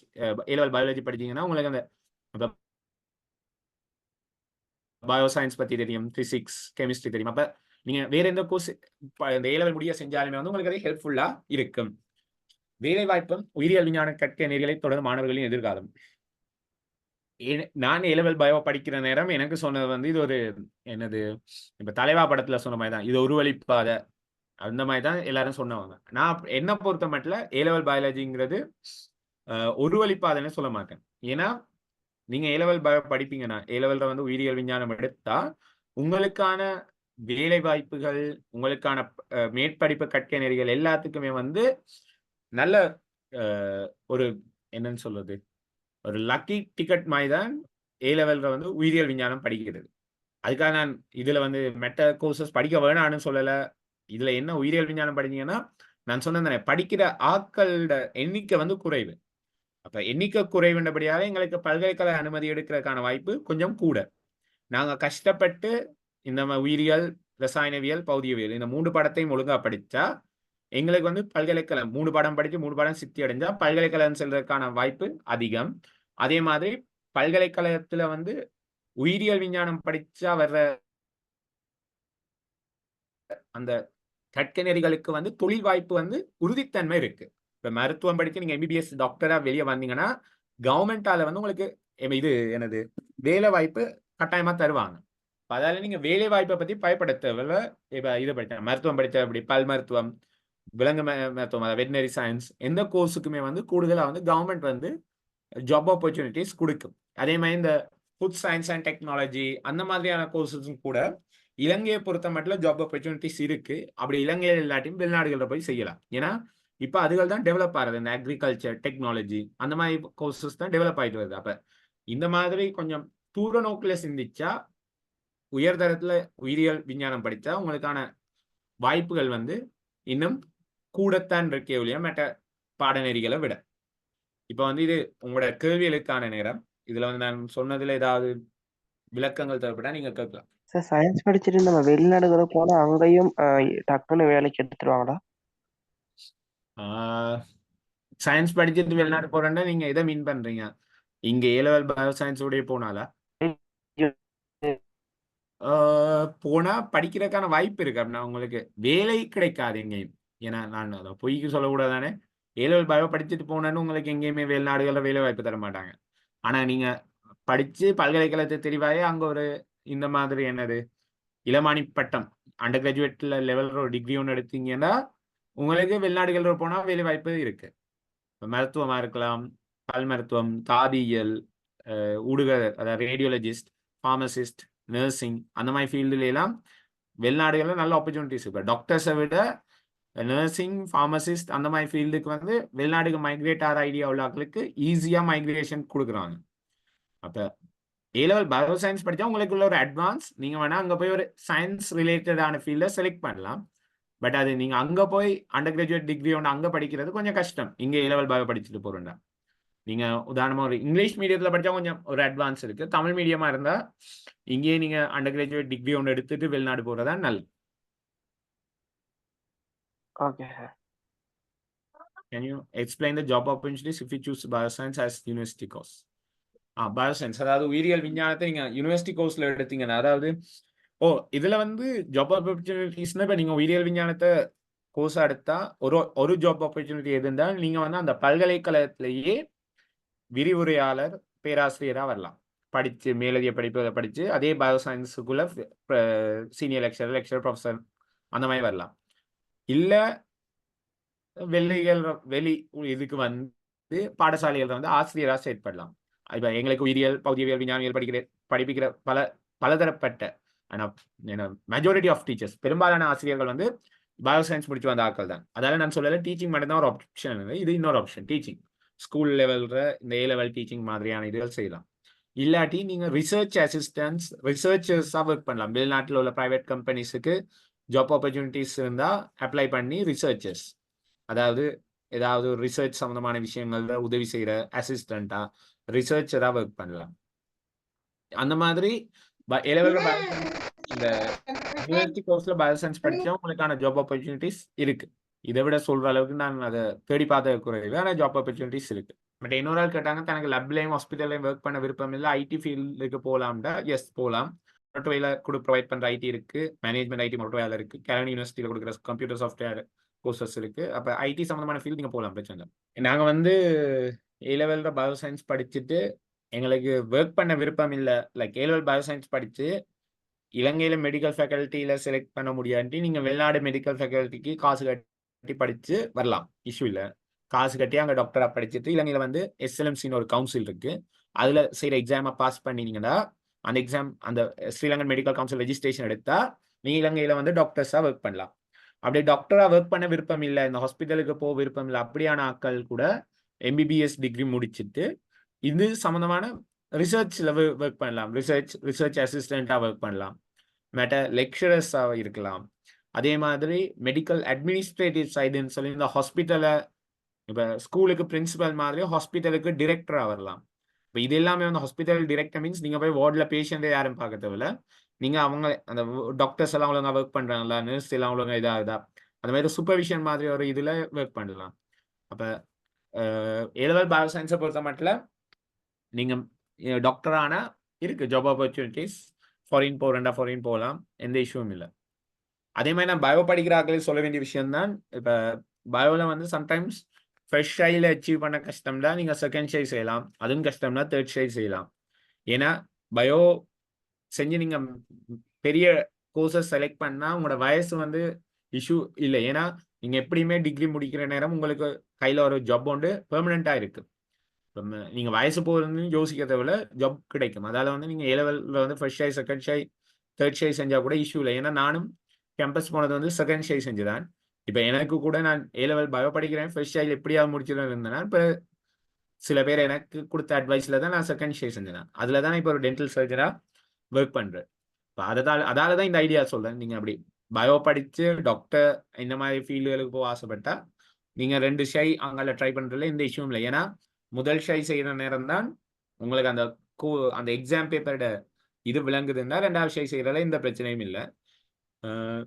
[SPEAKER 2] ஏலவல் பயாலஜி படிச்சீங்கன்னா உங்களுக்கு அந்த பயோ சயின்ஸ் பத்தி தெரியும் பிசிக்ஸ் கெமிஸ்ட்ரி தெரியும். அப்ப நீங்க வேற எந்த கோர்ஸ் இந்த ஏலவல் முடிய செஞ்சாலுமே வந்து உங்களுக்கு அது ஹெல்ப்ஃபுல்லா இருக்கும். வேலைவாய்ப்பு உயிரியல் விஞ்ஞான கற்க நெறிகளை தொடர்ந்து மாணவர்களின் எதிர்காலம். நான் ஏலவல் பயோ படிக்கிற நேரம் எனக்கு சொன்னது வந்து இது ஒரு என்னது இப்ப தலைவா படத்துல சொன்ன மாதிரி தான் இது ஒரு வழிப்பாதை அந்த மாதிரி தான் எல்லாரும் சொன்னவங்க. நான் என்ன பொறுத்த மட்டும் ஏலவல் பயாலஜிங்கிறது அஹ், ஒரு வழிப்பாதைன்னு சொல்ல மாட்டேன். ஏன்னா நீங்க ஏலவல் பயோ படிப்பீங்கன்னா ஏலவல்ல வந்து உயிரியல் விஞ்ஞானம் எடுத்தா உங்களுக்கான வேலை வாய்ப்புகள் உங்களுக்கான மேற்படிப்பு கற்க நெறிகள் எல்லாத்துக்குமே வந்து நல்ல ஒரு என்னன்னு சொல்றது? ஒரு லக்கி டிக்கெட் மாதிரி தான் ஏ லெவல்ல வந்து உயிரியல் விஞ்ஞானம் படிக்கிறது. அதுக்காக நான் இதுல வந்து மெட்ட கோர்சஸ் படிக்க வேணாம்னு சொல்லல. இதுல என்ன உயிரியல் விஞ்ஞானம் படிச்சீங்கன்னா நான் சொன்னேன் படிக்கிற ஆக்களோட எண்ணிக்கை வந்து குறைவு. அப்ப எண்ணிக்கை குறைவுன்றபடியாக எங்களுக்கு பல்கலைக்கழக அனுமதி எடுக்கிறதுக்கான வாய்ப்பு கொஞ்சம் கூட. நாங்க கஷ்டப்பட்டு இந்த உயிரியல் ரசாயனவியல் பௌதியவியல் இந்த மூன்று படத்தையும் ஒழுங்கா படிச்சா எங்களுக்கு வந்து பல்கலைக்கழகம் மூணு பாடம் படித்து மூணு பாடம் சித்தி அடைஞ்சா பல்கலைக்கழகம் செல்றதுக்கான வாய்ப்பு அதிகம். அதே மாதிரி பல்கலைக்கழகத்துல வந்து உயிரியல் விஞ்ஞானம் படிச்சா வர்ற அந்த கற்கநெறிகளுக்கு வந்து தொழில் வாய்ப்பு வந்து உறுதித்தன்மை இருக்கு. இப்ப மருத்துவம் படித்து நீங்க எம்பிபிஎஸ் டாக்டரா வெளியே வந்தீங்கன்னா கவர்மெண்டால வந்து உங்களுக்கு இது எனது வேலை வாய்ப்பு கட்டாயமா தருவாங்க. அதால நீங்க வேலை வாய்ப்பை பத்தி பயப்பட தேவையில்ல. இப்ப இது படிச்சேன் மருத்துவம் படித்த அப்படி பல் மருத்துவம் விலங்கு மருத்துவம் அதாவது வெட்டினரி சயின்ஸ் எந்த கோர்ஸுக்குமே வந்து கூடுதலாக வந்து கவர்மெண்ட் வந்து ஜாப் ஆப்பர்ச்சுனிட்டிஸ் கொடுக்கும். அதே மாதிரி இந்த ஃபுட் சயின்ஸ் அண்ட் டெக்னாலஜி அந்த மாதிரியான கோர்ஸஸும் கூட இலங்கையை பொறுத்த மட்டும் ஜாப் ஆப்பர்ச்சுனிட்டிஸ் இருக்கு. அப்படி இலங்கையில் இல்லாட்டியும் வெளிநாடுகளில் போய் செய்யலாம். ஏன்னா இப்போ அதுகள் தான் டெவலப் ஆகுது. இந்த அக்ரிகல்ச்சர் டெக்னாலஜி அந்த மாதிரி கோர்சஸ் தான் டெவலப் ஆயிட்டு வருது. அப்போ இந்த மாதிரி கொஞ்சம் தூர நோக்கில் சிந்திச்சா உயர்தரத்தில் உயிரியல் விஞ்ஞானம் படித்தா உங்களுக்கான வாய்ப்புகள் வந்து இன்னும் கூடத்தான் இருக்கே ஒழிய மற்ற பாடநெறிகளை விட. இப்போ வந்து இது உங்களோட கேள்விகளுக்கான நேரம். இதுல வந்து நான் சொன்னதுல ஏதாவது விளக்கங்கள் தேவைப்பட்டா நீங்க கேட்கலாம்.
[SPEAKER 3] சார் சயின்ஸ் படிச்சுட்டு நம்ம வெளிநாடுகளுக்கு போனா அங்கேயும் டக்குன்னு வேலைக்கு எடுத்துருவாங்களா?
[SPEAKER 2] சயின்ஸ் படிச்சுட்டு வெளிநாடு போறேன்னா நீங்க எதை மீன் பண்றீங்க? இங்க ஏ லெவல் பயோ சயின்ஸ் உடைய போனாலா போனா படிக்கிறதுக்கான வாய்ப்பு இருக்கு அப்படின்னா உங்களுக்கு வேலை கிடைக்காது எங்கேயும். ஏன்னா நான் அதை பொய்க்கு சொல்லக்கூடாது தானே ஏழு பயம் பயோ படிச்சுட்டு போனேன்னு உங்களுக்கு எங்கேயுமே வெளிநாடுகளில் வேலை வாய்ப்பு தர மாட்டாங்க. ஆனா நீங்க படிச்சு பல்கலைக்கழகத்தை தெரிவாயே அங்க ஒரு இந்த மாதிரி என்னது? இளமானி பட்டம் அண்டர் கிராஜுவேட்ல லெவலில் ஒரு டிகிரி ஒன்று எடுத்தீங்கன்னா உங்களுக்கு வெளிநாடுகளில் போனால் வேலை வாய்ப்பு இருக்கு. இப்ப மருத்துவமா இருக்கலாம் பல் மருத்துவம் தாதியியல் ஊடுக அதாவது ரேடியோலஜிஸ்ட் ஃபார்மசிஸ்ட் நர்சிங் அந்த மாதிரி ஃபீல்டுல எல்லாம் வெளிநாடுகளில் நல்ல ஆப்பர்ச்சுனிட்டிஸ் இப்போ டாக்டர்ஸை விட நர்சிங் ஃபார்மசிஸ்ட் அந்த மாதிரி ஃபீல்டுக்கு வந்து வெளிநாடுக்கு மைக்ரேட் ஆகிற ஐடியா உள்ளவங்களுக்கு ஈஸியாக மைக்ரேஷன் கொடுக்குறாங்க. அப்போ ஏ லெவல் பயோ சயின்ஸ் படித்தா உங்களுக்குள்ள ஒரு அட்வான்ஸ் நீங்கள் வேணால் அங்கே போய் ஒரு சயின்ஸ் ரிலேட்டடான ஃபீல்டை செலக்ட் பண்ணலாம். பட் அது நீங்கள் அங்கே போய் அண்டர் கிராஜுவேட் டிகிரி ஒன்று அங்கே படிக்கிறது கொஞ்சம் கஷ்டம். இங்கே ஏ லெவல் பயோ படிச்சுட்டு போகிறோம்டா நீங்கள் உதாரணமாக ஒரு இங்கிலீஷ் மீடியத்தில் படித்தா கொஞ்சம் ஒரு அட்வான்ஸ் இருக்குது தமிழ் மீடியமாக இருந்தால் இங்கேயே நீங்கள் அண்டர் கிராஜுவேட் டிகிரி ஒன்று எடுத்துகிட்டு வெளிநாடு போகிறதா நல்லது.
[SPEAKER 3] Okay sir
[SPEAKER 2] Can you explain the job opportunities if you choose bioscience as university course? Ah, ஆ அதாவது உயிரியல் விஞ்ஞானத்தை நீங்க யூனிவர்சிட்டி கோர்ஸ்ல எடுத்தீங்கன்னா அதாவது ஓ இதுல வந்து ஜாப் ஆப்பர்ச்சுனிட்டிஸ்னா இப்ப நீங்க உயிரியல் விஞ்ஞானத்தை கோர்ஸ் எடுத்தா ஒரு ஒரு ஜாப் ஆப்பர்ச்சுனிட்டி எது இருந்தாலும் நீங்க வந்து அந்த பல்கலைக்கழகத்திலேயே விரிவுரையாளர் பேராசிரியரா வரலாம். படிச்சு மேலதிக படிப்புகளை படிச்சு அதே பயோசயின்ஸுக்குள்ள சீனியர் லெக்சர் லெக்சர் ப்ரொஃபஸர் அந்த மாதிரி வரலாம். இல்ல வெளிகள் வெளி இதுக்கு வந்து பாடசாலைகள் வந்து ஆசிரியராக செயற்படலாம். இப்போ எங்களுக்கு உயிரியல் பகுதியவியல் விஞ்ஞானியல் படிக்கிற படிப்பிக்கிற பல பலதரப்பட்ட மெஜாரிட்டி ஆஃப் டீச்சர்ஸ் பெரும்பாலான ஆசிரியர்கள் வந்து பயோசயின்ஸ் முடிச்சு வந்த ஆக்கள் தான். அதால நான் சொல்லல டீச்சிங் மட்டும்தான் ஒரு ஆப்ஷன் இது இன்னொரு ஆப்ஷன் டீச்சிங் ஸ்கூல் லெவல்ல இந்த ஏ லெவல் டீச்சிங் மாதிரியான இதுகள் செய்யலாம். இல்லாட்டி நீங்க ரிசர்ச் அசிஸ்டன்ஸ் ரிசர்ச்சர்ஸா ஒர்க் பண்ணலாம். வெளிநாட்டில் உள்ள பிரைவேட் கம்பெனிஸுக்கு ஜாப் ஆப்பர்ச்சுனிட்டிஸ் இருந்தா அப்ளை பண்ணி ரிசர்ச்சர்ஸ் அதாவது ஏதாவது ரிசர்ச் சம்மந்தமான விஷயங்கள்ல உதவி செய்யற அசிஸ்டண்டா ரிசர்ச்சரா ஒர்க் பண்ணலாம். அந்த மாதிரி இந்த யூனிவர்சிட்டி கோர்ஸ்ல பயோசயின்ஸ் படித்தா உங்களுக்கான ஜாப் ஆப்பர்ச்சுனிட்டிஸ் இருக்கு. இதை விட சொல்ற அளவுக்கு நான் அதை தேடி பார்த்த குறைவு ஆனால் ஜாப் ஆப்பர்ச்சுனிட்டிஸ் இருக்கு. பட் இன்னொரு ஆள் கேட்டாங்க தனக்கு லப்லையும் ஹாஸ்பிட்டல்லையும் ஒர்க் பண்ண விருப்பம் இல்லை ஐடி ஃபீல்டுக்கு போகலாம்டா எஸ் போகலாம் மொரட்டுவையில் கூட ப்ரொவைட் பண்ணுற ஐடி இருக்குது மேனேஜ்மெண்ட் ஐடி மொரட்டுவையில் இருக்குது கேரன் யூனிவர்சிட்டியில் கொடுக்குற கம்ப்யூட்டர் சாஃப்ட்வேர் கோர்சஸ் இருக்குது அப்போ ஐடி சம்மந்தமான ஃபீல்டு நீங்கள் போகலாம் பிரச்சனை இல்லை. நாங்கள் வந்து ஏ லெவலில் பயோ சயின்ஸ் படிச்சுட்டு எங்களுக்கு ஒர்க் பண்ண விருப்பம் இல்லை. Like A level bio science படித்து இலங்கையில் மெடிக்கல் ஃபேக்கல்ட்டியில் செலக்ட் பண்ண முடியாட்டி நீங்கள் வெளிநாடு மெடிக்கல் ஃபேக்கல்ட்டிக்கு காசு கட்டி படித்து வரலாம். இஷ்யூ இல்லை. காசு கட்டி அங்கே டாக்டராக படிச்சுட்டு இலங்கையில் வந்து எஸ்எல்எம்சின்னு ஒரு கவுன்சில் இருக்குது அதில் செய்கிற எக்ஸாமை பாஸ் பண்ணினீங்கன்னா அந்த எக்ஸாம் அந்த ஸ்ரீலங்கன் மெடிக்கல் கவுன்சில் ரெஜிஸ்ட்ரேஷன் எடுத்தா நீங்கள் இலங்கையில் வந்து டாக்டர்ஸாக ஒர்க் பண்ணலாம். அப்படி டாக்டராக ஒர்க் பண்ண விருப்பம் இல்லை இந்த ஹாஸ்பிட்டலுக்கு போக விருப்பம் இல்லை அப்படியான ஆட்கள் கூட எம்பிபிஎஸ் டிகிரி முடிச்சுட்டு இது சம்மந்தமான ரிசர்ச்சில் ஒர்க் பண்ணலாம். ரிசர்ச் ரிசர்ச் அசிஸ்டண்ட்டாக ஒர்க் பண்ணலாம். மேட்ட லெக்சரர்ஸாக இருக்கலாம். அதே மாதிரி மெடிக்கல் அட்மினிஸ்ட்ரேட்டிவ் சைடுன்னு சொல்லி இந்த ஹாஸ்பிட்டலை இப்போ ஸ்கூலுக்கு பிரின்சிபல் மாதிரி ஹாஸ்பிட்டலுக்கு டிரெக்டராக வரலாம். இப்போ இது எல்லாமே வந்து ஹாஸ்பிட்டல் டிரெக்டர் மீன்ஸ் நீங்கள் போய் வார்டில் பேஷண்ட்டை யாரும் பார்க்க தேவையில்ல. நீங்கள் அவங்க அந்த டாக்டர்ஸ் எல்லாம் ஒழுங்காக ஒர்க் பண்ணுறாங்களா நர்ஸ் எல்லாம் ஒழுங்காக இதாகுதா அந்த மாதிரி சூப்பர்விஷன் மாதிரி ஒரு இதில் ஒர்க் பண்ணலாம். அப்போ ஏலவல் பயோ சயின்ஸை பொறுத்த மட்டும் நீங்க டாக்டரான இருக்கு. ஜாப் ஆப்பர்ச்சுனிட்டிஸ் ஃபாரின் போறேன்டா ஃபாரின் போகலாம் எந்த இஷ்யூவும் இல்லை. அதே மாதிரி நான் பயோ படிக்கிறார்களே சொல்ல வேண்டிய விஷயம் தான் இப்போ பயோவில் வந்து சம்டைம்ஸ் ஃபர்ஸ்ட் ஷைல அச்சீவ் பண்ண கஷ்டம்னா நீங்க செகண்ட் ஷை செய்யலாம். அதுவும் கஷ்டம்னா தேர்ட் ஷை செய்யலாம். ஏன்னா பயோ செஞ்சு நீங்க பெரிய கோர்சஸ் செலக்ட் பண்ணா உங்களோட வயசு வந்து இஷ்யூ இல்லை. ஏன்னா நீங்க எப்படியுமே டிகிரி முடிக்கிற நேரம் உங்களுக்கு கையில ஒரு ஜாப் ஒன்று பெர்மனண்டா இருக்கு. நீங்கள் நீங்க வயசு போகிறதுன்னு யோசிக்கிறத விட ஜாப் கிடைக்கும். அதால வந்து நீங்க ஏ லெவலில் வந்து first shy second shy third shy செஞ்சா கூட இஷ்யூ இல்லை. ஏன்னா நானும் கேம்பஸ் போனது வந்து செகண்ட் ஷை செஞ்சுதான். இப்போ எனக்கு கூட நான் ஏ லெவல் பயோ படிக்கிறேன் ஃபர்ஸ்ட் ஷைல எப்படியாவது முடிச்சிடும் இருந்தேன் இப்போ சில பேர் எனக்கு கொடுத்த அட்வைஸில் தான் நான் செகண்ட் ஷே செஞ்சேன். அதில் தான் இப்போ ஒரு டென்டல் சர்ஜராக ஒர்க் பண்ணுறேன் இப்போ அதால அதால தான் இந்த ஐடியா சொல்கிறேன் நீங்கள் அப்படி பயோ படித்து டாக்டர் இந்த மாதிரி ஃபீல்டுகளுக்கு போக ஆசைப்பட்டா நீங்கள் ரெண்டு ஷை அங்கே ட்ரை பண்ணுறதுல எந்த இஷ்யூவும் இல்லை. ஏன்னா முதல் ஷை செய்கிற நேரம் தான் உங்களுக்கு அந்த கூ அந்த எக்ஸாம் பேப்பரோட இது விளங்குதுன்னா ரெண்டாவது ஷை செய்கிறதுல எந்த பிரச்சனையும் இல்லை.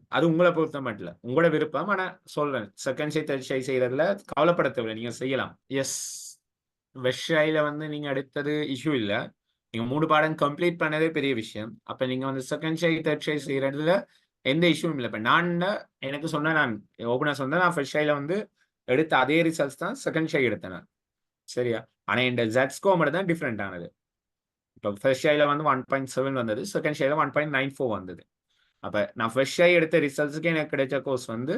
[SPEAKER 2] அது உங்களை பொறுத்த மட்டும் இல்லை உங்களோட விருப்பம். ஆனால் சொல்றேன். செகண்ட் ஷை தேர்ட் ஷை செய்யறதுல கவலைப்பட தேவையில்லை. செய்யலாம். எஸ் வெஷாயில வந்து நீங்க அடுத்தது இஷ்யூ இல்ல. நீங்க மூணு பாடம் கம்ப்ளீட் பண்ணதே பெரிய விஷயம். அப்ப நீங்க வந்து செகண்ட் ஷை தேர்ட் ஷை செய்யறதுல எந்த இஷ்யூவும் இல்லை. இப்ப நான் எனக்கு சொன்ன நான் ஓப்பனா சொன்னேன் நான் ஃபர்ஸ்ட் ஷைல வந்து எடுத்த அதே ரிசல்ட்ஸ் தான் செகண்ட் ஷை எடுத்தேன் நான். சரியா? ஆனா இந்த ஜெட்ஸ்கோ மட்டும் தான் டிஃப்ரெண்ட் ஆனது. இப்போ ஃபர்ஸ்ட் ஷைல வந்து ஒன் பாயிண்ட் செவன் வந்தது. செகண்ட் ஷைல ஒன் பாயிண்ட் நைன் ஃபோர் வந்தது. அப்போ நான் ஃப்ரெஷ்ஷாக எடுத்த ரிசல்ட்ஸ்க்கு எனக்கு கிடைச்ச கோர்ஸ் வந்து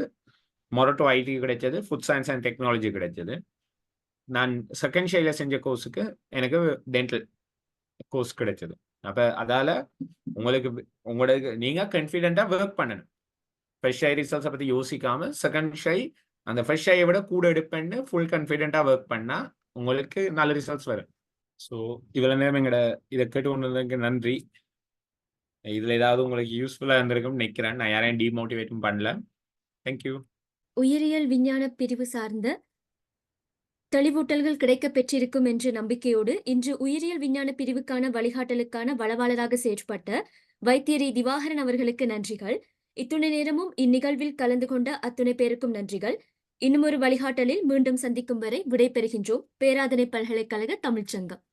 [SPEAKER 2] மொரட்டோ ஐடி கிடைச்சது ஃபுட் சயின்ஸ் அண்ட் டெக்னாலஜி கிடைச்சது. நான் செகண்ட் ஷைல செஞ்ச கோர்ஸுக்கு எனக்கு டென்டல் கோர்ஸ் கிடைச்சது. அப்போ அதால் உங்களுக்கு உங்களுக்கு நீங்கள் கன்ஃபிடென்ட்டாக ஒர்க் பண்ணணும். ஃப்ரெஷ் ஐ ரிசல்ட்ஸை பற்றி யோசிக்காமல் செகண்ட் ஷை அந்த ஃப்ரெஷ் ஐயை விட கூட எடுப்பேன்னு ஃபுல் கன்ஃபிடென்ட்டாக ஒர்க் பண்ணால் உங்களுக்கு நல்ல ரிசல்ட்ஸ் வரும். ஸோ இவ்வளோ நேரம் எங்களோட இதை கேட்டு கொண்டதுக்கு நன்றி. இதுல ஏதாவது உங்களுக்கு யூஸ்ஃபுல்லா இருந்திருக்கும்னு நினைக்கிறேன். நான் யாரையும் டிமோட்டிவேட்டும் பண்ணல. தேங்க்யூ
[SPEAKER 1] உயிரியல் விஞ்ஞான பிரிவு சார்ந்த தெளிவூட்டல்கள் கிடைக்கப் பெற்றிருக்கும் என்ற நம்பிக்கையோடு இன்று உயிரியல் விஞ்ஞான பிரிவுக்கான வழிகாட்டலுக்கான வளவாளராக செயற்பட்ட வைத்தியரி திவாகரன் அவர்களுக்கு நன்றிகள். இத்துணை நேரமும் இந்நிகழ்வில் கலந்து கொண்ட அத்துணை பேருக்கும் நன்றிகள். இன்னும் ஒரு வழிகாட்டலில் மீண்டும் சந்திக்கும் வரை விடைபெறுகின்றோம். பேராதனை பல்கலைக்கழக தமிழ்ச்சங்கம்